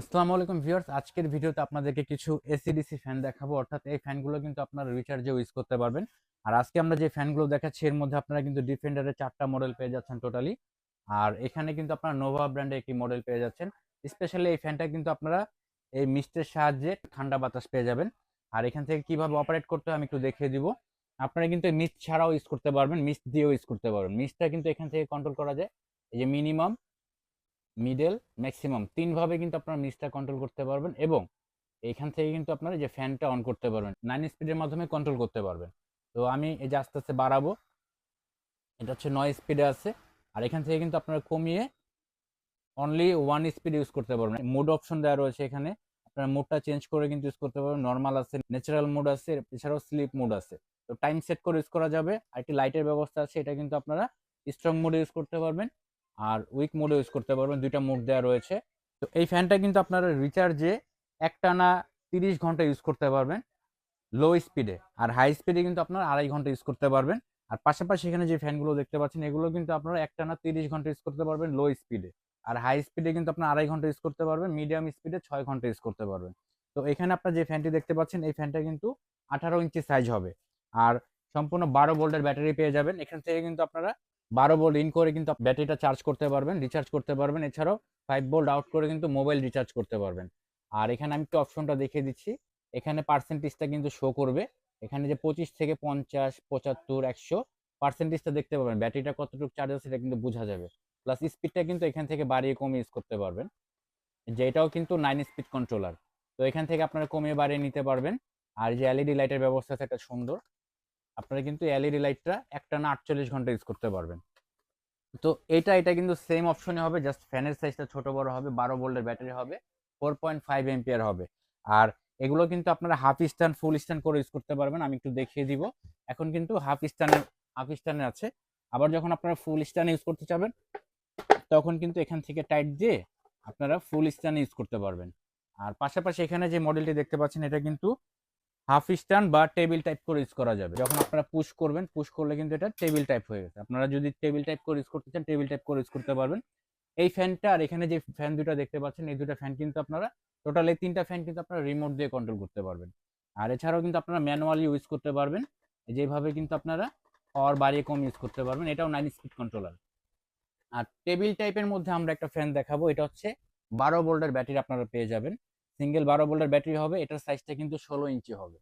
আসসালামু আলাইকুম ভিউয়ার্স। আজকের ভিডিওতে আপনাদেরকে কিছু এসিডিসি ফ্যান দেখাবো। অর্থাৎ এই ফ্যানগুলো কিন্তু আপনারা রিচার্জেও ইউজ করতে পারবেন। আর আজকে আমরা যে ফ্যানগুলো দেখাচ্ছি, এর মধ্যে আপনারা কিন্তু ডিফেন্ডারের চারটা মডেল পেয়ে যাচ্ছেন টোটালি আর এখানে কিন্তু আপনারা নোভা ব্র্যান্ডের একটি মডেল পেয়ে যাচ্ছেন। স্পেশালি এই ফ্যানটা কিন্তু আপনারা এই মিস্টের সাহায্যে ঠান্ডা বাতাস পেয়ে যাবেন। আর এখান থেকে কীভাবে অপারেট করতে হয় আমি একটু দেখিয়ে দিব। আপনারা কিন্তু মিস্ট ছাড়াও ইউজ করতে পারবেন মিস্ট দিয়েও ইউজ করতে পারবেন। মিস্টটা কিন্তু এখান থেকে কন্ট্রোল করা যায়। এই যে মিনিমাম মিডল ম্যাক্সিমাম তিনভাবে কিন্তু আপনারা মিসটা কন্ট্রোল করতে পারবেন এবং এখান থেকে কিন্তু আপনারা যে ফ্যানটা অন করতে পারবেন। নাইন স্পিডের মাধ্যমে কন্ট্রোল করতে পারবেন। তো আমি এই যে আস্তে আস্তে বাড়াবো, এটা হচ্ছে নয় স্পিডে আছে। আর এখান থেকে কিন্তু আপনারা কমিয়ে অনলি ওয়ান স্পিড ইউজ করতে পারবেন। মোড অপশন দেওয়া রয়েছে এখানে। আপনারা মোডটা চেঞ্জ করে কিন্তু ইউজ করতে পারবেন। নর্মাল আছে ন্যাচারাল মোড আছে, এছাড়াও স্লিপ মোড আছে। তো টাইম সেট করে ইউজ করা যাবে। আর একটি লাইটের ব্যবস্থা আছে, এটা কিন্তু আপনারা স্ট্রং মোডে ইউজ করতে পারবেন। আর উইক মোডে ইউজ করতে পারবেন, দুইটা মোড দেওয়া রয়েছে। তো এই ফ্যানটা কিন্তু আপনারা রিচার্জে একটানা তিরিশ ঘণ্টা ইউজ করতে পারবেন লো স্পিডে আর হাই স্পিডে কিন্তু আপনারা আড়াই ঘণ্টা ইউজ করতে পারবেন। আর পাশাপাশি এখানে যে ফ্যানগুলো দেখতে পাচ্ছেন, এগুলো কিন্তু আপনারা একটানা তিরিশ ঘণ্টা ইউজ করতে পারবেন লো স্পিডে আর হাই স্পিডে কিন্তু আপনার আড়াই ঘণ্টা ইউজ করতে পারবেন মিডিয়াম স্পিডে ছয় ঘণ্টা ইউজ করতে পারবেন। তো এখানে আপনার যে ফ্যানটি দেখতে পাচ্ছেন, এই ফ্যানটা কিন্তু আঠারো ইঞ্চি সাইজ হবে। আর সম্পূর্ণ বারো ভোল্টের ব্যাটারি পেয়ে যাবেন। এখান থেকে কিন্তু আপনারা বারো ভোল্ট ইন করে কিন্তু ব্যাটারিটা চার্জ করতে পারবেন রিচার্জ করতে পারবেন। এছাড়াও ফাইভ ভোল্ট আউট করে কিন্তু মোবাইল রিচার্জ করতে পারবেন। আর এখানে আমি একটু অপশনটা দেখিয়ে দিচ্ছি। এখানে পার্সেন্টেজটা কিন্তু শো করবে। এখানে যে পঁচিশ থেকে পঞ্চাশ, পঁচাত্তর, একশো পার্সেন্টেজটা দেখতে পাবেন। ব্যাটারিটা কতটুকু চার্জ আছে সেটা কিন্তু বোঝা যাবে। প্লাস স্পিডটা কিন্তু এখান থেকে বাড়িয়ে কমিয়ে ইউজ করতে পারবেন। যে এটাও কিন্তু নাইন স্পিড কন্ট্রোলার তো এখান থেকে আপনারা কমিয়ে বাড়িয়ে নিতে পারবেন। আর যে এলইডি লাইটের ব্যবস্থা আছে, এটা সুন্দর। আপনারা কিন্তু এলইডি লাইটটা একটানা আটচল্লিশ ঘণ্টা ইউজ করতে পারবেন। তো এটা এটা কিন্তু সেম অপশনে হবে জাস্ট ফ্যানের সাইজটা ছোট বড় হবে, বারো ভোল্টের ব্যাটারি হবে ফোর পয়েন্ট ফাইভ এমপিয়ার হবে। আর এগুলো কিন্তু আপনারা হাফ স্ট্যান্ড ফুল স্ট্যান্ড করে ইউজ করতে পারবেন, আমি একটু দেখিয়ে দিব। এখন কিন্তু হাফ স্ট্যান্ডের হাফ স্ট্যান্ডে আছে। আবার যখন আপনারা ফুল স্ট্যান্ড ইউজ করতে চাবেন, তখন কিন্তু এখান থেকে টাইট দিয়ে আপনারা ফুল স্ট্যান্ড ইউজ করতে পারবেন। আর পাশাপাশি এখানে যে মডেলটি দেখতে পাচ্ছেন, এটা কিন্তু হাফ স্ট্যান্ড বা টেবিল টাইপ করে ইউজ করা যাবে। যখন আপনারা পুশ করবেন পুশ করলে কিন্তু এটা টেবিল টাইপ হয়ে গেছে। আপনারা যদি টেবিল টাইপ করে ইউজ করতে চান টেবিল টাইপ করে ইউজ করতে পারবেন। এই ফ্যানটা আর এখানে যে ফ্যান দুটো দেখতে পাচ্ছেন, এই দুটো ফ্যান কিন্তু আপনারা টোটাল এই তিনটা ফ্যান কিন্তু আপনারা রিমোট দিয়ে কন্ট্রোল করতে পারবেন। আর এছাড়াও কিন্তু আপনারা ম্যানুয়ালি ইউজ করতে পারবেন। যেভাবে কিন্তু আপনারা পাওয়ার বাড়িয়ে কম ইউজ করতে পারবেন। এটাও নাইন স্পিড কন্ট্রোলার আর টেবিল টাইপের মধ্যে আমরা একটা ফ্যান দেখাবো। এটা হচ্ছে বারো ভোল্টের ব্যাটারি আপনারা পেয়ে যাবেন। সিঙ্গেল বারো ভোল্টের ব্যাটারি হবে, এটার সাইজটা কিন্তু ষোলো ইঞ্চি হবে।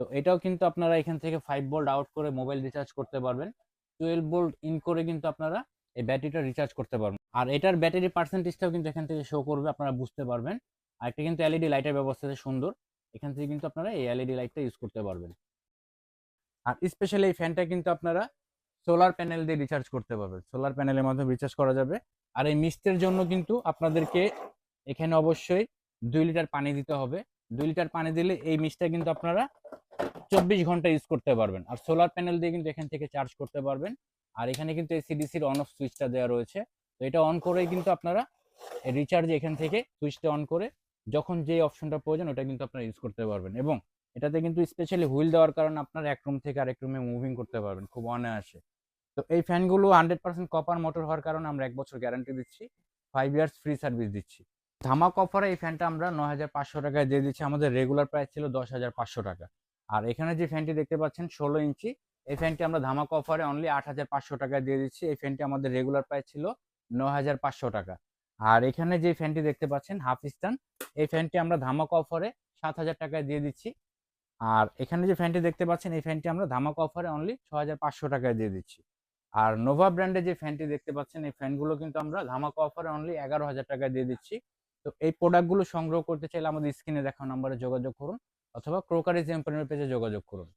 তো এটাও কিন্তু আপনারা এখান থেকে ফাইভ ভোল্ট আউট করে মোবাইল রিচার্জ করতে পারবেন। টুয়েলভ ভোল্ট ইন করে কিন্তু আপনারা এই ব্যাটারিটা রিচার্জ করতে পারবেন। আর এটার ব্যাটারি পার্সেন্টেজটাও কিন্তু এখান থেকে শো করবে, আপনারা বুঝতে পারবেন। আর একটা কিন্তু এলইডি লাইটের ব্যবস্থা সুন্দর। এখান থেকে কিন্তু আপনারা এই এলইডি লাইটটা ইউজ করতে পারবেন। আর স্পেশালি এই ফ্যানটা কিন্তু আপনারা সোলার প্যানেল দিয়ে রিচার্জ করতে পারবেন। সোলার প্যানেলের মাধ্যমে রিচার্জ করা যাবে। আর এই মিস্টের জন্য কিন্তু আপনাদেরকে এখানে অবশ্যই দুই লিটার পানি দিতে হবে। দুই লিটার পানি দিলে এই মিস্টটা কিন্তু আপনারা চব্বিশ ঘণ্টা ইউজ করতে পারবেন। আর সোলার প্যানেল দিয়ে কিন্তু এখান থেকে চার্জ করতে পারবেন। আর এখানে কিন্তু এই সিডিসির অন অফ সুইচটা দেওয়া রয়েছে। তো এটা অন করেই কিন্তু আপনারা রিচার্জ এখান থেকে সুইচটা অন করে যখন যে অপশনটা প্রয়োজন ওটা কিন্তু আপনারা ইউজ করতে পারবেন। এবং এটাতে কিন্তু স্পেশালি হুইল দেওয়ার কারণে আপনার এক রুম থেকে আরেক রুমে মুভিং করতে পারবেন খুব অনায়াসে। তো এই ফ্যানগুলো হান্ড্রেড পার্সেন্ট কপার মোটর হওয়ার কারণে আমরা এক বছর গ্যারান্টি দিচ্ছি। ফাইভ ইয়ার্স ফ্রি সার্ভিস দিচ্ছি। ধামাক অফারে এই ফ্যানটা আমরা নয় হাজার পাঁচশো টাকায় দিয়ে দিচ্ছি। আমাদের রেগুলার প্রাইস ছিল দশ হাজার পাঁচশো টাকা। আর এখানে যে ফ্যানটি দেখতে পাচ্ছেন, ষোলো ইঞ্চি, এই ফ্যানটি আমরা ধামাক অফারে অনলি আট হাজার পাঁচশো টাকায় দিয়ে দিচ্ছি। এই ফ্যানটি আমাদের রেগুলার প্রাইস ছিল ন হাজার পাঁচশো টাকা। আর এখানে যে ফ্যানটি দেখতে পাচ্ছেন হাফ স্টান এই ফ্যানটি আমরা ধামাক অফারে সাত হাজার টাকায় দিয়ে দিচ্ছি। আর এখানে যে ফ্যানটি দেখতে পাচ্ছেন, এই ফ্যানটি আমরা ধামাক অফারে অনলি ছ হাজার পাঁচশো টাকায় দিয়ে দিচ্ছি। আর নোভা ব্র্যান্ডের যে ফ্যানটি দেখতে পাচ্ছেন, এই ফ্যানগুলো কিন্তু আমরা ধামাক অফারে অনলি এগারো হাজার টাকায় দিয়ে দিচ্ছি। তো এই প্রোডাক্টগুলো সংগ্রহ করতে চাইলে আমাদের স্ক্রিনে দেখা নাম্বারে যোগাযোগ করুন, অথবা ক্রোকারিজ এম্পানির পেজে যোগাযোগ করুন।